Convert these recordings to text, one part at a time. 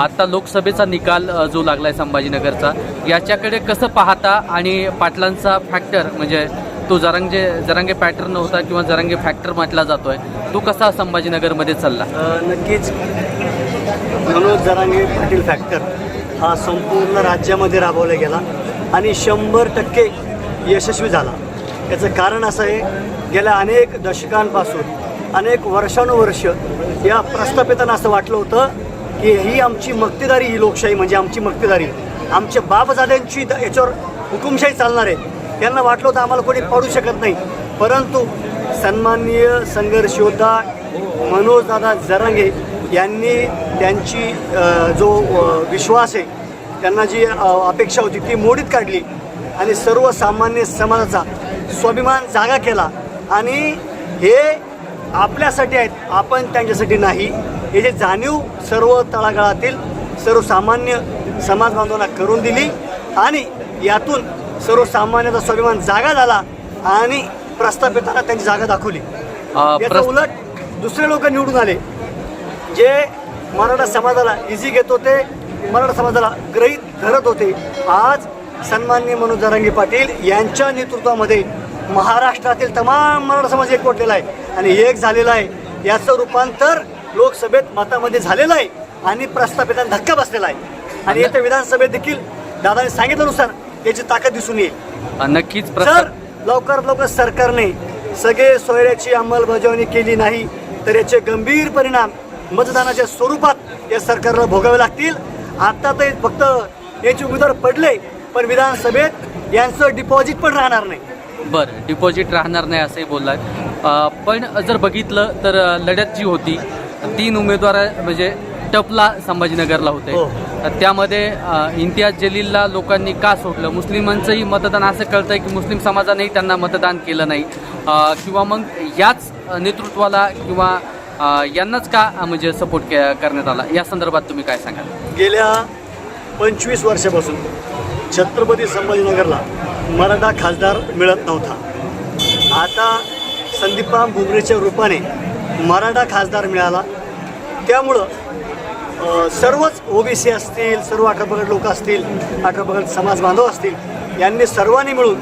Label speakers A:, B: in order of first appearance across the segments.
A: आता लोकसभेचा निकाल जो जो लागलाय संभाजीनगरचा याच्याकडे कसं पाहता आणि पाटलांचा फॅक्टर म्हणजे तो जरांगे जरांगे पॅटर्न होता किंवा जरांगे फॅक्टर म्हटला जातोय तो कसा संभाजीनगरमध्ये चालला?
B: नक्कीच. मनोज जरांगे पाटील फॅक्टर हा संपूर्ण राज्यामध्ये राबवला गेला आणि शंभर टक्के यशस्वी झाला. याचं कारण असं आहे गेल्या अनेक दशकांपासून अनेक वर्षानुवर्ष या प्रस्थापितांना असं वाटलं होतं की ही आमची मक्तेदारी ही लोकशाही म्हणजे आमची मक्तेदारी. आमच्या बापजाद्यांची द- याच्यावर हुकुमशाही चालणार आहे. त्यांना वाटलं होतं आम्हाला कोणी पडू शकत नाही. परंतु सन्माननीय संघर्षयोद्धा मनोजदादा जरांगे यांनी त्यांची जो विश्वास आहे त्यांना जी अपेक्षा होती ती मोडीत काढली आणि सर्वसामान्य समाजाचा स्वाभिमान जागा केला. आणि हे आपल्यासाठी आहेत आपण त्यांच्यासाठी नाही. जे जाणीव सर्व तळागाळातील सर्वसामान्य समाज बांधवांना करून दिली आणि यातून सर्वसामान्याचा स्वाभिमान जागा झाला आणि प्रस्थापितांना त्यांची जागा दाखवली. याचा उलट दुसरे लोक निवडून आले जे मराठा समाजाला इझी घेत होते मराठा समाजाला ग्रहित धरत होते. आज सन्माननीय मनोज जरांगे पाटील यांच्या नेतृत्वामध्ये महाराष्ट्रातील तमाम मराठा समाज एकवटलेला आहे आणि एक झालेला आहे. याचं रूपांतर लोकसभेत मतामध्ये झालेलं आहे आणि प्रस्थापितांना धक्का बसलेला आहे. आणि येत्या विधानसभेत देखील दादाने सांगितल्यानुसार त्याची ताकद दिसून येईल.
A: नक्कीच प्रसार
B: लवकरात लवकर सरकारने सगळे सोयऱ्याची अंमलबजावणी केली नाही तर याचे गंभीर परिणाम मतदानाच्या स्वरूपात या सरकारला भोगावे लागतील. आता तर फक्त याचे उमेदवार पडले पण विधानसभेत यांचं डिपॉझिट पण राहणार नाही.
A: बरं डिपॉझिट राहणार नाही असंही बोललाय अ, पण जर बघितलं तर लढत जी होती तीन उमेदवार म्हणजे टपला संभाजीनगरला होते.
B: हो.
A: तर त्यामध्ये इम्तियाज जलीलला लोकांनी का सोडलं? मुस्लिमांचंही मतदान असं कळतंय की मुस्लिम समाजानेही त्यांना मतदान केलं नाही. किंवा मग याच नेतृत्वाला किंवा यांनाच का म्हणजे सपोर्ट करण्यात आला? या संदर्भात तुम्ही काय सांगाल?
B: गेल्या पंचवीस वर्षापासून छत्रपती संभाजीनगरला मराठा खासदार मिळत नव्हता. आता संदीपा भुमरेच्या रूपाने मराठा खासदार मिळाला. त्यामुळं सर्वच ओबीसी असतील सर्व अठरा पगड लोक असतील अठरा पगड समाज बांधव असतील यांनी सर्वांनी मिळून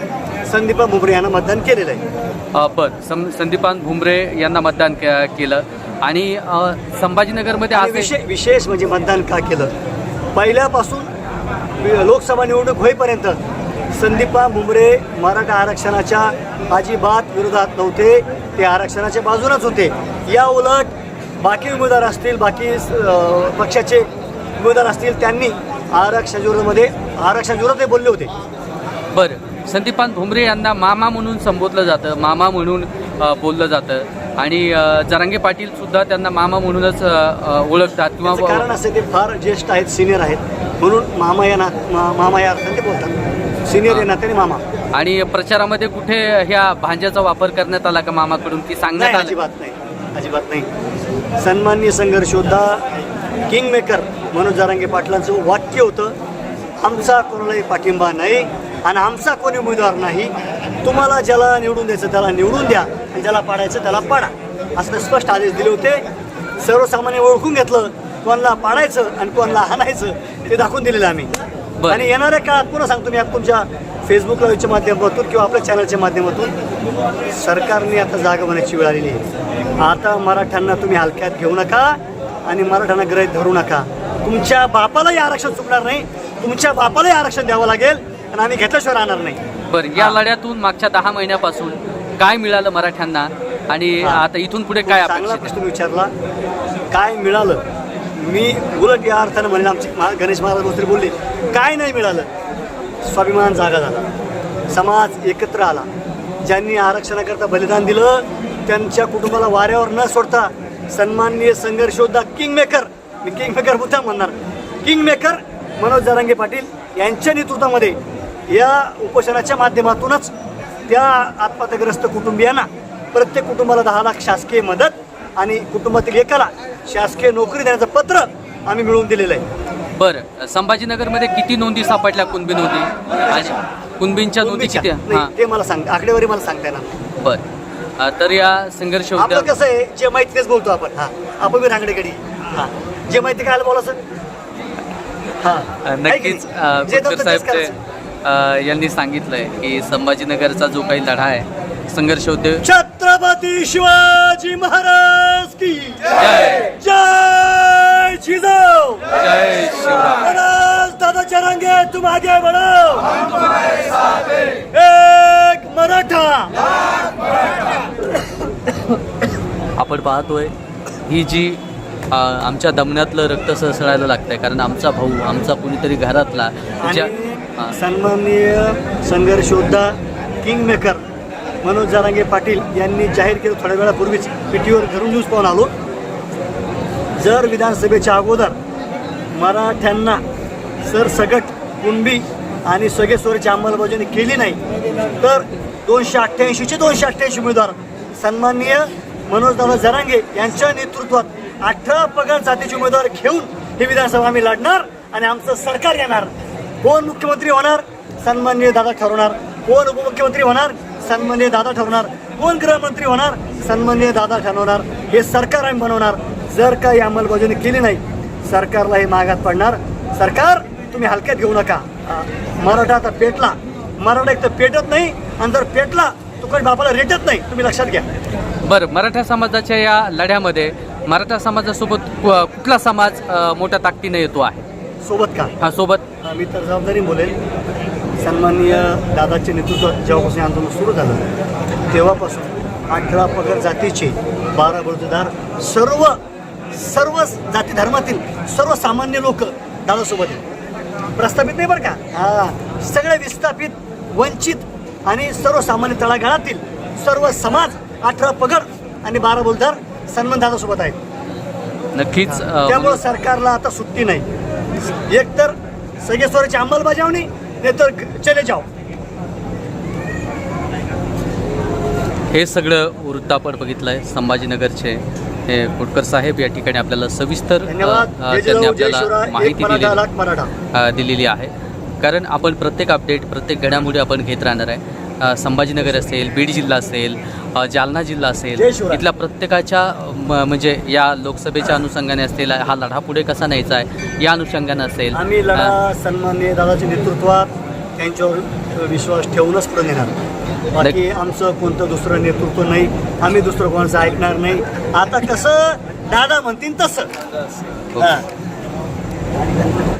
B: संदीपा भुमरे यांना मतदान केलेलं आहे.
A: बरं सं संदीपान भुमरे यांना मतदान केलं. आणि संभाजीनगरमध्ये
B: आणि
A: असे
B: विशे विशेष म्हणजे मतदान का केलं? पहिल्यापासून लोकसभा निवडणूक होईपर्यंत संदीपा मुंबरे मराठा आरक्षणाच्या अजिबात विरोधात नव्हते. ते आरक्षणाच्या बाजूनच होते. या उलट बाकी उमेदवार असतील बाकी पक्षाचे उमेदवार असतील त्यांनी आरक्षण विरोधामध्ये आरक्षण विरोधात ते बोलले होते.
A: बरं. संदीपान भुमरे यांना मामा म्हणून संबोधलं जातं मामा म्हणून बोललं जातं. आणि जरांगे पाटील सुद्धा त्यांना मामा म्हणूनच ओळखतात
B: त्याचं कारण
A: किंवा
B: असं ते फार ज्येष्ठ आहेत सिनियर आहेत. म्हणून मामा या ना मामा या अर्थाने ते बोलतात. सिनियर या नात्याने मामा.
A: आणि प्रचारामध्ये कुठे ह्या भांज्याचा वापर करण्यात आला का मामाकडून? की सांगण्यात आलं?
B: अजिबात नाही. अजिबात नाही. सन्माननीय संघर्ष योद्धा किंग मेकर मनोज जारांगे पाटलांचं वाक्य होतं आमचा कोणालाही पाठिंबा नाही आणि आमचा कोणी उमेदवार नाही. तुम्हाला ज्याला निवडून द्यायचं त्याला निवडून द्या आणि ज्याला पाडायचं त्याला पाडा. असं स्पष्ट आदेश दिले होते. सर्वसामान्य ओळखून घेतलं कोणाला पाडायचं आणि कोणाला हाणायचं ते दाखवून दिलेलं आम्ही. आणि येणाऱ्या काळात पुन्हा सांगतो मी तुमच्या फेसबुक लाईव्हच्या माध्यमातून किंवा आपल्या चॅनलच्या माध्यमातून सरकारने आता जागा बनायची वेळ आलेली आहे. आता मराठ्यांना तुम्ही हलक्यात घेऊ नका आणि मराठ्यांना ग्रहित धरू नका. तुमच्या बापालाही आरक्षण चुकणार नाही. तुमच्या बापालाही आरक्षण द्यावं लागेल आणि आम्ही घेतल्याशिवाय राहणार नाही.
A: बरं या लढ्यातून मागच्या दहा महिन्यापासून काय मिळालं मराठ्यांना? आणि. आता इथून पुढे काय
B: चांगला प्रश्न विचारला. काय मिळालं? मी उलट या अर्थानं म्हणेन आमचे गणेश महाराज बोलले काय नाही मिळालं? स्वाभिमान जागा झाला. समाज एकत्र आला. ज्यांनी आरक्षणाकरता बलिदान दिलं त्यांच्या कुटुंबाला वाऱ्यावर न सोडता सन्माननीय संघर्ष योद्धा किंग मेकर मी किंग मेकर मुद्दा म्हणणार किंग मेकर मनोज जरांगे पाटील यांच्या नेतृत्वामध्ये या उपोषणाच्या माध्यमातूनच त्या आत्महत्याग्रस्त कुटुंबियांना प्रत्येक कुटुंबाला दहा लाख शासकीय मदत आणि कुटुंबातील एकाला शासकीय नोकरी देण्याचं पत्र आम्ही मिळवून दिलेलं आहे.
A: बरं. संभाजीनगरमध्ये किती नोंदी सापडल्या कुणबी नोंदी? आणि कुणबींच्या नोंदी किती?
B: नाही,
A: हां.
B: ते मला सांग आकडेवारी मला सांगता येणार नाही.
A: बरं. अ, तर या संघर्ष
B: आपलं
A: उद्या
B: कसं आहे जे माहिती तेच बोलतो आपण. हा. आपण बी रांगडेकडे हा. जे माहिती काय बोलायचं हा.
A: नक्कीच अ,
B: जे
A: यांनी सांगितलंय की संभाजीनगरचा जो काही लढा आहे संघर्ष होते
B: छत्रपती शिवाजी महाराज की
A: जय!
B: जय जिजाऊ
A: जय शिवराम!
B: महाराज दादा चरांगे तुम आगे बढ़ो एक मराठा!
A: आपण पाहतोय ही जी आमच्या दमन्यातलं रक्त सळसळायला लागतंय कारण आमचा भाऊ आमचा कुणीतरी घरातला ज्या हा.
B: आणि सन्माननीय संघर्ष योद्धा किंग मेकर मनोज जारांगे पाटील यांनी जाहीर केलं थोड्या वेळापूर्वीच पीटीवर घरून न्यूज पाहून आलो. जर विधानसभेच्या अगोदर मराठ्यांना सरसगट कुणबी आणि सगळे अंमलबजावणी केली नाही तर दोनशे अठ्ठ्याऐंशीचे दोनशे अठ्ठ्याऐंशी उमेदवार सन्माननीय मनोजदादा जरांगे यांच्या नेतृत्वात अठरा पगार जातीचे उमेदवार घेऊन ही विधानसभा आम्ही लढणार आणि आमचं सरकार येणार. कोण मुख्यमंत्री होणार? सन्माननीय दादा ठरवणार. कोण उपमुख्यमंत्री होणार? सन्माननीय दादा ठरवणार. कोण गृहमंत्री होणार? सन्माननीय दादा ठरवणार. हे सरकार आम्ही बनवणार. जर काही अंमलबजावणी केली नाही सरकारला हे मागात पडणार. सरकार तुम्ही हलक्यात घेऊ नका. मराठा आता पेटला. मराठा एक तर पेटत नाही आणि जर पेटला तो काही बापाला रेटत नाही. तुम्ही लक्षात घ्या.
A: बरं मराठा समाजाच्या या लढ्यामध्ये मराठा समाजासोबत कुठला समाज मोठ्या ताकदीने येतो आहे?
B: सोबत का?
A: हा सोबत.
B: मी तर जबाबदारी बोलेल. सन्माननीय दादाचे नेतृत्वात जेव्हापासून आंदोलन सुरू झालं तेव्हापासून अठरा पगड जातीचे बारा बलुतेदार सर्व सर्व जाती धर्मातील सर्व सामान्य लोक दादासोबत आहेत. प्रस्थापित नाही बरं का? हा. सगळे विस्थापित वंचित आणि सर्वसामान्य तळागाळातील सर्व समाज अठरा पगड आणि बारा बोलदार सन्मान दादासोबत आहेत.
A: नक्कीच
B: त्यामुळं सरकारला आता सुट्टी नाही. एक तर सगळे स्वराची अंमलबजावणी नाही तर चले जाओ.
A: हे सगळं वृत्त आपण बघितलंय संभाजीनगरचे. हे कोटकर साहेब या ठिकाणी आपल्याला सविस्तर त्यांनी आपल्याला माहिती दिली दिलेली आहे. कारण आपण प्रत्येक अपडेट प्रत्येक घडामोडी आपण घेत राहणार आहे. संभाजीनगर असेल बीड जिल्हा असेल जालना जिल्हा असेल. इथल्या प्रत्येकाच्या म्हणजे या लोकसभेच्या अनुषंगाने असतील हा लढा पुढे कसा न्यायचा आहे या अनुषंगाने असेल.
B: आम्ही लढा सन्मान्य दादाच्या नेतृत्वात त्यांच्यावर विश्वास ठेवूनच पुढे नेणार. बाकी आमचं कोणतं दुसरं नेतृत्व नाही आम्ही दुसरं कोणाचं ऐकणार नाही. आता कसं दादा म्हणतील तसं. हा.